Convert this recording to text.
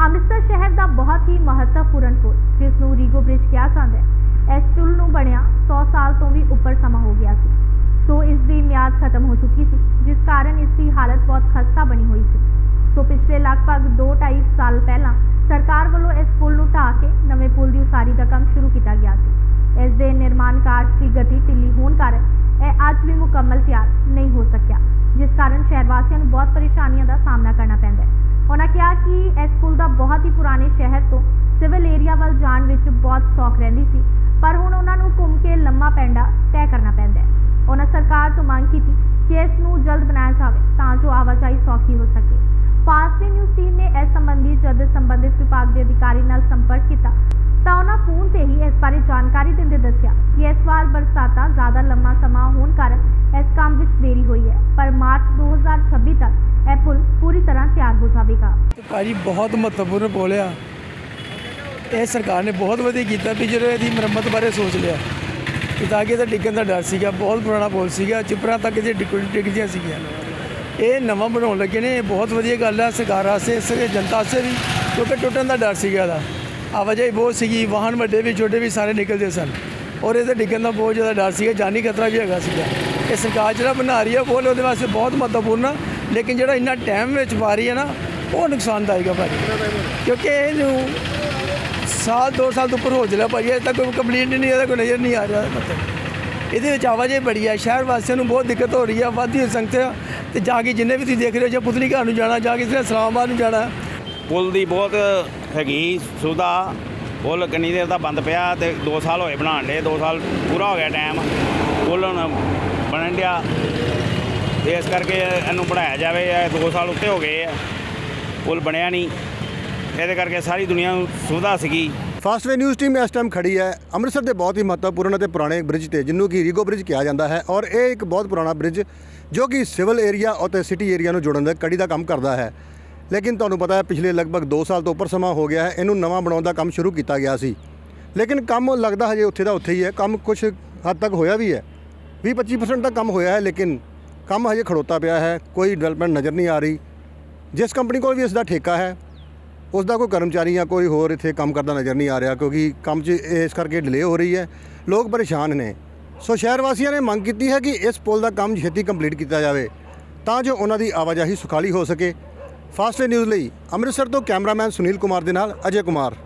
ਅੰਮ੍ਰਿਤਸਰ ਸ਼ਹਿਰ ਦਾ ਬਹੁਤ ਹੀ ਮਹੱਤਵਪੂਰਨ ਪੁਲ ਜਿਸ ਨੂੰ ਰੀਗੋ ਬ੍ਰਿਜ ਕਿਹਾ ਜਾਂਦਾ ਹੈ। ਇਸ ਪੁਲ ਨੂੰ ਬਣਿਆ 100 ਸਾਲ ਤੋਂ ਵੀ ਉੱਪਰ ਸਮਾਂ ਹੋ ਗਿਆ ਸੀ। ਸੋ ਇਸ ਦੀ ਮਿਆਦ ਖਤਮ ਹੋ ਚੁੱਕੀ ਸੀ, ਜਿਸ ਕਾਰਨ ਇਸ ਦੀ ਹਾਲਤ ਬਹੁਤ ਖਸਤਾ ਬਣੀ ਹੋਈ ਸੀ। ਸੋ ਪਿਛਲੇ ਲਗਭਗ 2.5 ਸਾਲ ਪਹਿਲਾਂ ਸਰਕਾਰ ਵੱਲੋਂ ਇਸ ਪੁਲ ਨੂੰ ਢਾਹ ਕੇ ਨਵੇਂ ਪੁਲ ਦੀ ਉਸਾਰੀ ਦਾ ਕੰਮ ਸ਼ੁਰੂ ਕੀਤਾ ਗਿਆ ਸੀ। ਇਸ ਦੇ ਨਿਰਮਾਣ ਕਾਰਜ ਦੀ ਗਤੀ ਢਿੱਲੀ ਹੋਣ ਕਾਰਨ ਇਹ ਅੱਜ ਵੀ ਮੁਕੰਮਲ ਤਿਆਰ ਨਹੀਂ ਹੋ ਸਕਿਆ, ਜਿਸ ਕਾਰਨ ਵਾਸੀਆਂ ਨੂੰ ਬਹੁਤ ਪਰੇਸ਼ਾਨੀਆਂ ਦਾ ਸਾਹਮਣਾ ਕਰਨਾ ਪੈਂਦਾ ਹੈ। ਉਹਨਾਂ ਕਿਹਾ ਕਿ ਇਸ ਪੁਲ ਦਾ ਬਹੁਤ ਹੀ ਪੁਰਾਣੇ ਸ਼ਹਿਰ ਤੋਂ ਸਿਵਲ ਏਰੀਆ ਵੱਲ ਜਾਣ ਵਿੱਚ ਬਹੁਤ ਸੌਖ ਰਹਿੰਦੀ ਸੀ, ਪਰ ਹੁਣ ਉਹਨਾਂ ਨੂੰ ਘੁੰਮ ਕੇ ਲੰਮਾ ਪੈਂਡਾ ਤੈਅ ਕਰਨਾ ਪੈਂਦਾ ਹੈ। ਉਹਨਾਂ ਸਰਕਾਰ ਤੋਂ ਮੰਗ ਕੀਤੀ ਕਿ ਇਸ ਨੂੰ ਜਲਦ ਬਣਾਇਆ ਜਾਵੇ ਤਾਂ ਜੋ ਆਵਾਜਾਈ ਸੌਖੀ ਹੋ ਸਕੇ। ਫਾਸਟ ਨਿਊਜ਼ ਟੀਮ ਨੇ ਇਸ ਸੰਬੰਧੀ ਜਦ ਸੰਬੰਧਿਤ ਵਿਭਾਗ ਦੇ ਅਧਿਕਾਰੀ ਨਾਲ ਸੰਪਰਕ ਕੀਤਾ ਤਾਂ ਉਹਨਾਂ ਫੋਨ ਤੇ ਹੀ ਇਸ ਬਾਰੇ ਜਾਣਕਾਰੀ ਦਿੰਦੇ ਦੱਸਿਆ ਕਿ ਇਸ ਵਾਰ ਬਰਸਾਤਾਂ ਤਰ੍ਹਾਂ ਤਿਆਰ ਹੋ ਭਾਜੀ ਬਹੁਤ ਮਹੱਤਵਪੂਰਨ ਪੁਲ ਆ ਇਹ ਸਰਕਾਰ ਨੇ ਬਹੁਤ ਵਧੀਆ ਕੀਤਾ ਵੀ ਜਦੋਂ ਇਹਦੀ ਮੁਰੰਮਤ ਬਾਰੇ ਸੋਚ ਲਿਆ। ਕਿ ਤਾਂ ਕਿ ਇਹਦਾ ਡਿੱਗਣ ਦਾ ਡਰ ਸੀਗਾ, ਬਹੁਤ ਪੁਰਾਣਾ ਪੁਲ ਸੀਗਾ, ਚਿਪਰਾਂ ਤੱਕ ਇਹਦੇ ਡਿੱਗ ਡਿੱਗਦੀਆਂ ਸੀਗੀਆਂ। ਇਹ ਨਵਾਂ ਬਣਾਉਣ ਲੱਗੇ ਨੇ, ਇਹ ਬਹੁਤ ਵਧੀਆ ਗੱਲ ਆ, ਸਰਕਾਰ ਆਸੇ ਇਸ ਜਨਤਾ ਆਸੇ ਵੀ, ਕਿਉਂਕਿ ਟੁੱਟਣ ਦਾ ਡਰ ਸੀਗਾ ਇਹਦਾ। ਆਵਾਜਾਈ ਬਹੁਤ ਸੀਗੀ, ਵਾਹਨ ਵੱਡੇ ਵੀ, ਛੋਟੇ ਵੀ ਸਾਰੇ ਨਿਕਲਦੇ ਸਨ। ਔਰ ਇਹਦੇ ਡਿੱਗਣ ਦਾ ਬਹੁਤ ਜ਼ਿਆਦਾ ਡਰ ਸੀਗਾ, ਜਾਨੀ ਖਤਰਾ ਵੀ ਹੈਗਾ ਸੀਗਾ। ਇਹ ਸਰਕਾਰ ਜਿਹੜਾ ਬਣਾ ਰਹੀ ਹੈ ਪੁਲ ਉਹਦੇ ਵਾਸਤੇ ਬਹੁਤ ਮਹੱਤਵਪੂਰਨ ਲੇਕਿਨ ਜਿਹੜਾ ਇੰਨਾ ਟਾਈਮ ਵਿੱਚ ਪਾ ਰਹੀ ਹੈ ਨਾ, ਉਹ ਨੁਕਸਾਨਦਾਇਕ ਆ ਭਾਜੀ। ਕਿਉਂਕਿ ਇਹਨੂੰ ਸਾਲ, ਦੋ ਸਾਲ ਤੋਂ ਉੱਪਰ ਹੋ ਚਲਾ ਭਾਜੀ, ਅਜੇ ਤੱਕ ਕੋਈ ਕੰਪਲੀਟ ਨਹੀਂ, ਇਹਦਾ ਕੋਈ ਨਜ਼ਰ ਨਹੀਂ ਆ ਰਿਹਾ। ਮਤਲਬ ਇਹਦੇ ਵਿੱਚ ਆਵਾਜਾਈ ਬੜੀ ਹੈ ਸ਼ਹਿਰ ਵਾਸੀਆਂ ਨੂੰ ਬਹੁਤ ਦਿੱਕਤ ਹੋ ਰਹੀ ਹੈ ਵਾਧੀ ਹੋਈ ਸੰਗਤ ਆ, ਤੇ ਜਾ ਕੇ ਜਿੰਨੇ ਵੀ ਤੁਸੀਂ ਦੇਖ ਰਹੇ ਹੋ, ਜਾਂ ਪੁਤਲੀ ਘਰ ਨੂੰ ਜਾਣਾ, ਜਾ ਕੇ ਨੇ ਇਸਲਾਮਾਬਾਦ ਨੂੰ ਜਾਣਾ। ਪੁਲ ਦੀ ਬਹੁਤ ਹੈਗੀ ਸੁਵਿਧਾ, ਪੁਲ ਕਿੰਨੀ ਦੇਰ ਦਾ ਬੰਦ ਪਿਆ ਤੇ 2 ਸਾਲ ਹੋਏ ਬਣਾਉਣ ਦੇ 2 ਸਾਲ ਪੂਰਾ ਹੋ ਗਿਆ ਟਾਈਮ ਪੁਲ ਹੁਣ ਬਣਨ ਡਿਆ। ਤੇ ਇਸ ਕਰਕੇ ਇਹਨੂੰ ਬਣਾਇਆ ਜਾਵੇ, ਇਹ 2 ਸਾਲ ਉੱਤੇ ਹੋ ਗਏ ਆ। ਪੁਲ ਬਣਿਆ ਨਹੀਂ। ਇਹਦੇ ਕਰਕੇ ਸਾਰੀ ਦੁਨੀਆ ਨੂੰ ਸੁਵਿਧਾ ਸੀਗੀ। ਫਾਸਟਵੇ ਨਿਊਜ਼ ਟੀਮ ਇਸ ਟਾਈਮ ਖੜੀ ਹੈ। ਅੰਮ੍ਰਿਤਸਰ ਦੇ ਬਹੁਤ ਹੀ ਮਹੱਤਵਪੂਰਨ ਅਤੇ ਪੁਰਾਣੇ ਬ੍ਰਿਜ ਤੇ ਜਿਹਨੂੰ ਕਿ ਰੀਗੋ ਬ੍ਰਿਜ ਕਿਹਾ ਜਾਂਦਾ ਹੈ। ਔਰ ਇਹ ਇੱਕ ਬਹੁਤ ਪੁਰਾਣਾ ਬ੍ਰਿਜ ਜੋ ਕਿ ਸਿਵਲ ਏਰੀਆ ਅਤੇ ਸਿਟੀ ਏਰੀਆ ਨੂੰ ਜੋੜਨ ਦਾ ਕੜੀ ਦਾ ਕੰਮ ਕਰਦਾ ਹੈ। ਲੇਕਿਨ ਤੁਹਾਨੂੰ ਪਤਾ ਹੈ, ਪਿਛਲੇ ਲਗਭਗ 2 ਸਾਲ ਤੋਂ ਉੱਪਰ ਸਮਾਂ ਹੋ ਗਿਆ ਹੈ। ਇਹਨੂੰ ਨਵਾਂ ਬਣਾਉਣ ਦਾ ਕੰਮ ਸ਼ੁਰੂ ਕੀਤਾ ਗਿਆ ਸੀ। ਲੇਕਿਨ ਕੰਮ ਲੱਗਦਾ ਹਜੇ ਉੱਥੇ ਦਾ ਉੱਥੇ ਹੀ ਹੈ। ਕੰਮ ਕੁਝ ਹੱਦ ਤੱਕ ਹੋਇਆ ਵੀ ਹੈ। 20-25% ਤੱਕ ਕੰਮ ਹੋਇਆ ਹੈ, ਲੇਕਿਨ ਕੰਮ ਹਜੇ ਖੜੋਤਾ ਪਿਆ ਹੈ, ਕੋਈ ਡਿਵੈਲਪਮੈਂਟ ਨਜ਼ਰ ਨਹੀਂ ਆ ਰਹੀ। ਜਿਸ ਕੰਪਨੀ ਕੋਲ ਵੀ ਇਸ ਦਾ ਠੇਕਾ ਹੈ ਉਸ ਦਾ ਕੋਈ ਕਰਮਚਾਰੀ ਜਾਂ ਕੋਈ ਹੋਰ ਇੱਥੇ ਕੰਮ ਕਰਦਾ ਨਜ਼ਰ ਨਹੀਂ ਆ ਰਿਹਾ ਕਿਉਂਕਿ ਕੰਮ 'ਚ ਇਸ ਕਰਕੇ ਡਿਲੇ ਹੋ ਰਹੀ ਹੈ, ਲੋਕ ਪਰੇਸ਼ਾਨ ਨੇ। ਸੋ ਸ਼ਹਿਰ ਵਾਸੀਆਂ ਨੇ ਮੰਗ ਕੀਤੀ ਹੈ ਕਿ ਇਸ ਪੁਲ ਦਾ ਕੰਮ ਛੇਤੀ ਕੰਪਲੀਟ ਕੀਤਾ ਜਾਵੇ, ਤਾਂ ਜੋ ਉਹਨਾਂ ਦੀ ਆਵਾਜਾਈ ਸੁਖਾਲੀ ਹੋ ਸਕੇ। ਫਾਸਟ ਨਿਊਜ਼ ਲਈ ਅੰਮ੍ਰਿਤਸਰ ਤੋਂ ਕੈਮਰਾਮੈਨ ਸੁਨੀਲ ਕੁਮਾਰ ਦੇ ਨਾਲ ਅਜੇ ਕੁਮਾਰ।